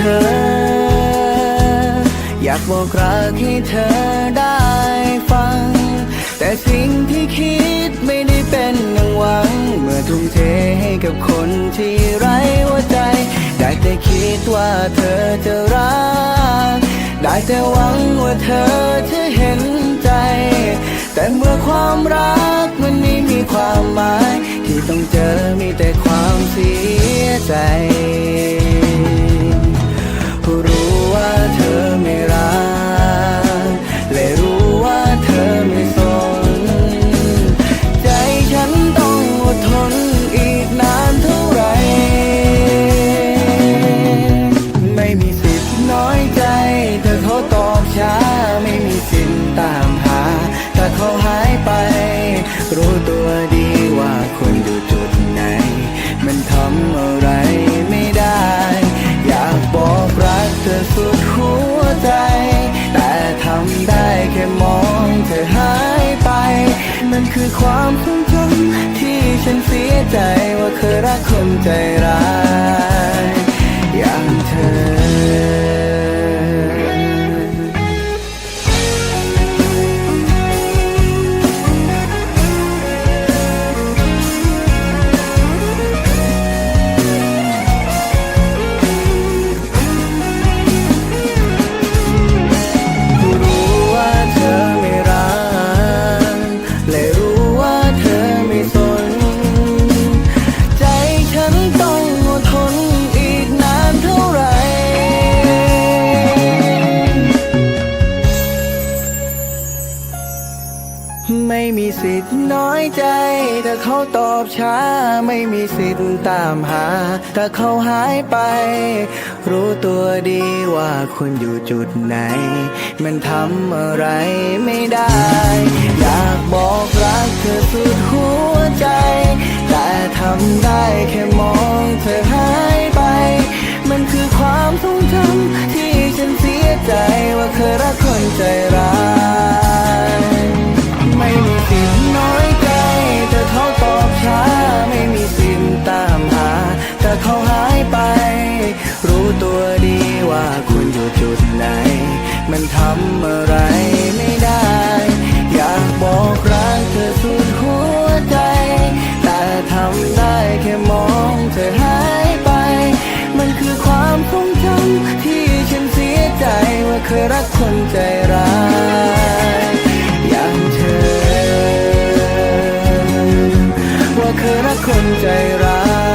เธอ อยากบอกรักให้เธอได้ฟัง แต่สิ่งที่คิดไม่ได้เป็นดังหวัง เมื่อทุ่มเทให้กับคนที่ไร้หัวใจ ได้แต่คิดว่าเธอจะรัก ได้แต่หวังว่าเธอจะเห็นใจ แต่เมื่อความรักมันไม่มีความหมายที่ต้องเจอ มันคือความทรงจำที่ฉันเสียใจว่าเคยรักคนใจร้าย สิทธิ์น้อยใจ ถ้าเขาตอบช้า ไม่มีสิทธิ์ตามหา ถ้าเขาหายไป รู้ตัวดีว่าคุณอยู่จุดไหน มันทำอะไรไม่ได้ อยากบอกรักเธอสุดหัวใจ แต่ทำได้แค่มองเธอหายไป มันคือความทรงจำที่ฉันเสียใจว่าเคยรักคนใจร้าย รู้ตัวดีว่าคุณอยู่จุดไหน มันทำอะไรไม่ได้ อยากบอกรักเธอสุดหัวใจ แต่ทำได้แค่มองเธอหายไป มันคือความทรงจำที่ฉันเสียใจว่าเคยรักคนใจร้ายอย่างเธอ ว่าเคยรักคนใจร้าย